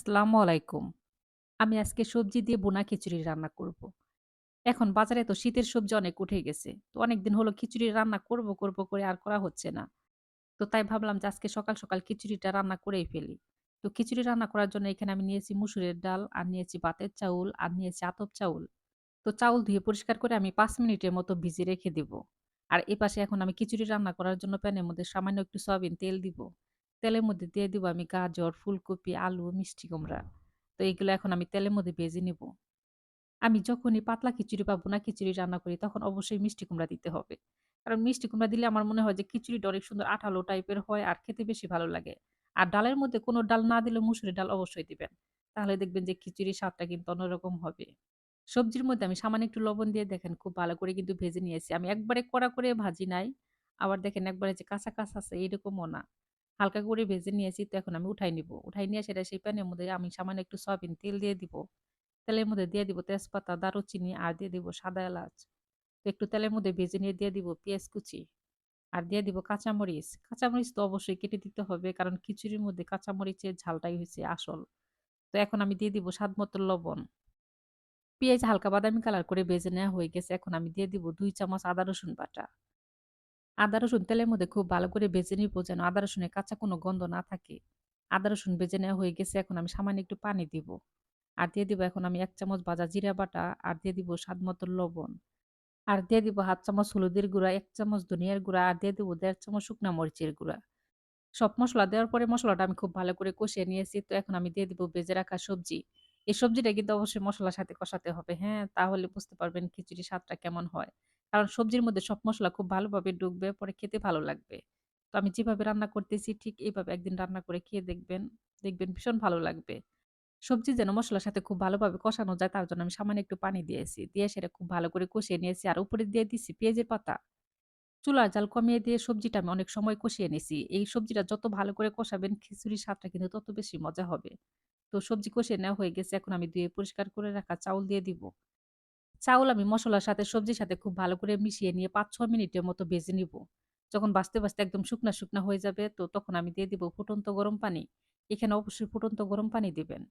আসসালামু আলাইকুম। আমি আজকে সবজি দিয়ে বোনা খিচুড়ি রান্না করব। এখন বাজারে তো শীতের সবজি অনেক উঠে গেছে। তো অনেকদিন হলো খিচুড়ি রান্না করব, করব করে আর করা হচ্ছে না। তো তাই ভাবলাম যে আজকে সকাল, সকাল খিচুড়িটা রান্না করেই ফেলি। তো খিচুড়ি রান্না করার জন্য এখানে আমি নিয়েছি মুসুরের ডাল, আর নিয়েছি ভাতের চাউল, আর নিয়েছি আতপ চাউল। তো চাউল ধুয়ে পরিষ্কার করে আমি পাঁচ মিনিটের মতো ভিজিয়ে রেখে দিব। আর এপাশে এখন আমি খিচুড়ি রান্না করার জন্য প্যানের মধ্যে সামান্য একটু সয়াবিন তেল দিব। তেলের মধ্যে দিয়ে দিব আমি গাজর, ফুলকপি, আলু, মিষ্টি কুমড়া। তো এগুলো এখন আমি তেলের মধ্যে ভেজে নিব। আমি যখনই পাতলা খিচুড়ি বা ভুনা খিচুড়ি রান্না করি তখন অবশ্যই মিষ্টি কুমড়া দিতে হবে। কারণ মিষ্টি কুমড়া দিলে আমার মনে হয় যে খিচুড়িটা অনেক সুন্দর আঠালো টাইপের হয় আর খেতে বেশি ভালো লাগে। আর ডালের মধ্যে কোনো ডাল না দিলেও মুসুরির ডাল অবশ্যই দিবেন। তাহলে দেখবেন যে খিচুড়ির স্বাদটা কিন্তু অন্যরকম হবে। সবজির মধ্যে আমি সামান্য একটু লবণ দিয়ে দেখেন খুব ভালো করে কিন্তু ভেজে নিয়েছি। আমি একবারে কড়া করে ভাজি নাই। আবার দেখেন একবারে যে কাঁচা, কাঁচা আছে এরকমও না। হালকা করে ভেজে নিয়েছি তো এখন আমি উঠাই নিব। উঠাই নিয়ে সেটা সেই প্যানের মধ্যে আমি সামান্য একটু সয়াবিন তেল দিয়ে দিব। তেলের মধ্যে দিয়ে দিব তেজপাতা, দারুচিনি আর দিয়ে দিব সাদা এলাচ। তো একটু তেলের মধ্যে ভেজে নিয়ে দিয়ে দিব পেঁয়াজ কুচি। আর দিয়ে দিব কাঁচামরিচ। কাঁচামরিচ তো অবশ্যই কেটে দিতে হবে কারণ খিচুড়ির মধ্যে কাঁচামরিচের ঝালটাই হয়েছে আসল। তো এখন আমি দিয়ে দিব স্বাদ মতো লবণ। পেঁয়াজ হালকা বাদামি কালার করে ভেজে নেওয়া হয়ে গেছে। এখন আমি দিয়ে দিব দুই চামচ আদা রসুন বাটা। আদা রসুন তেলের মধ্যে খুব ভালো করে ভেজে নিব যেন আদা রসুনের কাঁচা কোনো গন্ধ না থাকে। আদা রসুন ভেজে নেওয়া হয়ে গেছে এখন আমি সামান্য একটু পানি দিব। আর দিয়ে দিব এখন আমি ১ চামচ ভাজা জিরা বাটা আর দিয়ে দিব স্বাদ মতো লবণ। আর দিয়ে দিব ১/২ চামচ হলুদের গুঁড়া, ১ চামচ ধনিয়ার গুঁড়া আর দিয়ে দিব ১.৫ চামচ শুকনা মরিচের গুঁড়া। সব মশলা দেওয়ার পরে মশলাটা আমি খুব ভালো করে কষিয়ে নিয়েছি। তো এখন আমি দিয়ে দিব ভেজে রাখা সবজি। এই সবজিটা কিন্তু অবশ্যই মসলার সাথে কষাতে হবে, হ্যাঁ? তাহলে বুঝতে পারবেন খিচুড়ি স্বাদটা কেমন হয়। কারণ সবজির মধ্যে সব মসলা খুব ভালোভাবে ঢুকবে, পরে খেতে ভালো লাগবে। তো আমি যেভাবে রান্না করতেছি ঠিক এইভাবে একদিন রান্না করে খেয়ে দেখবেন। দেখবেন ভীষণ ভালো লাগবে। সবজি যেন মসলার সাথে খুব ভালোভাবে কষানো যায় তার জন্য আমি সামান্য একটু পানি দিয়েছি। দিয়ে সেটা খুব ভালো করে কষিয়ে নিয়েছি। আর উপরে দিয়ে দিছি পেঁয়াজের পাতা। চুলার জাল কমিয়ে দিয়ে সবজিটা আমি অনেক সময় কষিয়ে নিছি। এই সবজিটা যত ভালো করে কষাবেন খিচুড়ির স্বাদটা কিন্তু তত বেশি মজা হবে। তো সবজি কষিয়ে নেওয়া হয়ে গেছে। এখন আমি ধুয়ে পরিষ্কার করে রাখা চাউল দিয়ে দিব। চাউল আমি মসলার সাথে সবজির সাথে খুব ভালো করে মিশিয়ে নিয়ে ৫-৬ মিনিটের মতো ভেজে নিব। যখন ভাজতে, ভাজতে একদম শুকনা, শুকনা হয়ে যাবে তো তখন আমি দিয়ে দিব ফুটন্ত গরম পানি। এখানে অবশ্যই ফুটন্ত গরম পানি দিবেন।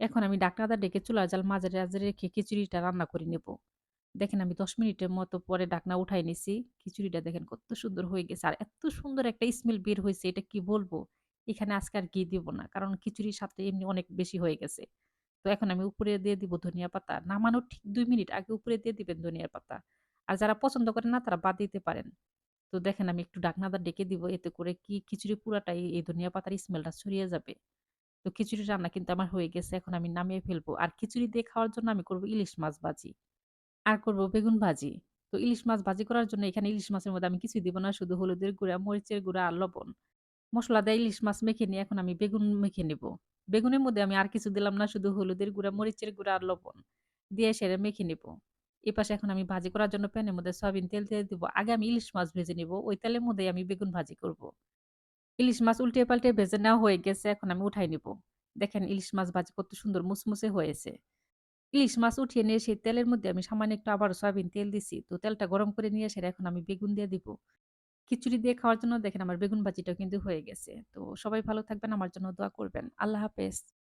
এখন আমি ঢাকনাটা ডেকে চুলার জাল মাঝারে আঁচে রেখে খিচুড়িটা রান্না করে নেব। দেখেন আমি ১০ মিনিটের মতো পরে ডাকনা উঠাই নিছি। খিচুড়িটা দেখেন কত সুন্দর হয়ে গেছে। আর এত সুন্দর একটা স্মেল বের হয়েছে এটা কি বলব এখানে আজকে আর ঘি দিব না। কারণ খিচুড়ির সাথে এমনি অনেক বেশি হয়ে গেছে। তো এখন আমি উপরে দিয়ে দিব ধনিয়া পাতা। নামানোর ঠিক ২ মিনিট আগে উপরে দিয়ে দিবেন ধনিয়া পাতা। আর যারা পছন্দ করেন না তারা বাদ দিতে পারেন। তো দেখেন আমি একটু ঢাকনাটা ডেকে দিব। এতে করে কি খিচুড়ি পুরাটাই এই ধনিয়া পাতার স্মেলটা ছড়িয়ে যাবে। তো খিচুড়ি রান্না কিন্তু আমার হয়ে গেছে। এখন আমি নামিয়ে ফেলব। আর খিচুড়ি দিয়ে খাওয়ার জন্য আমি করব ইলিশ মাছ ভাজি। আর করব বেগুন ভাজি। তো ইলিশ মাছ ভাজি করার জন্য এখানে ইলিশ মাছের মধ্যে আমি কিছুই দিব না। শুধু হলুদের গুঁড়া, মরিচের গুঁড়া আর লবণ। মশলা দিয়ে ইলিশ মাছ মেখে নিয়ে এখন আমি বেগুন মেখে নিব। বেগুনের মধ্যে আমি আর কিছু দিলাম না। শুধু হলুদের গুঁড়া, মরিচের গুঁড়া আর লবণ দিয়ে সেরে মেখে নিব। এপাশে এখন আমি ভাজি করার জন্য প্যানের মধ্যে সয়াবিন তেল দিয়ে দিব। আগে আমি ইলিশ মাছ ভেজে নিব। ওই তেলের মধ্যেই আমি বেগুন ভাজি করব। ইলিশ মাছ উল্টিয়ে পাল্টে ভেজে নেওয়া হয়ে গেছে। এখন আমি উঠাই নিব। দেখেন ইলিশ মাছ ভাজি কত সুন্দর মুসমুসে হয়েছে। ইলিশ মাছ উঠিয়ে নিয়ে সেই তেলের মধ্যে আমি সামান্য একটু আবার সয়াবিন তেল দিছি। তো তেলটা গরম করে নিয়ে সেটা এখন আমি বেগুন দিয়ে দিব। খিচুড়ি দিয়ে খাওয়ার জন্য দেখেন আমার বেগুন ভাজিটাও কিন্তু হয়ে গেছে। তো সবাই ভালো থাকবেন, আমার জন্য দোয়া করবেন। আল্লাহ হাফেজ।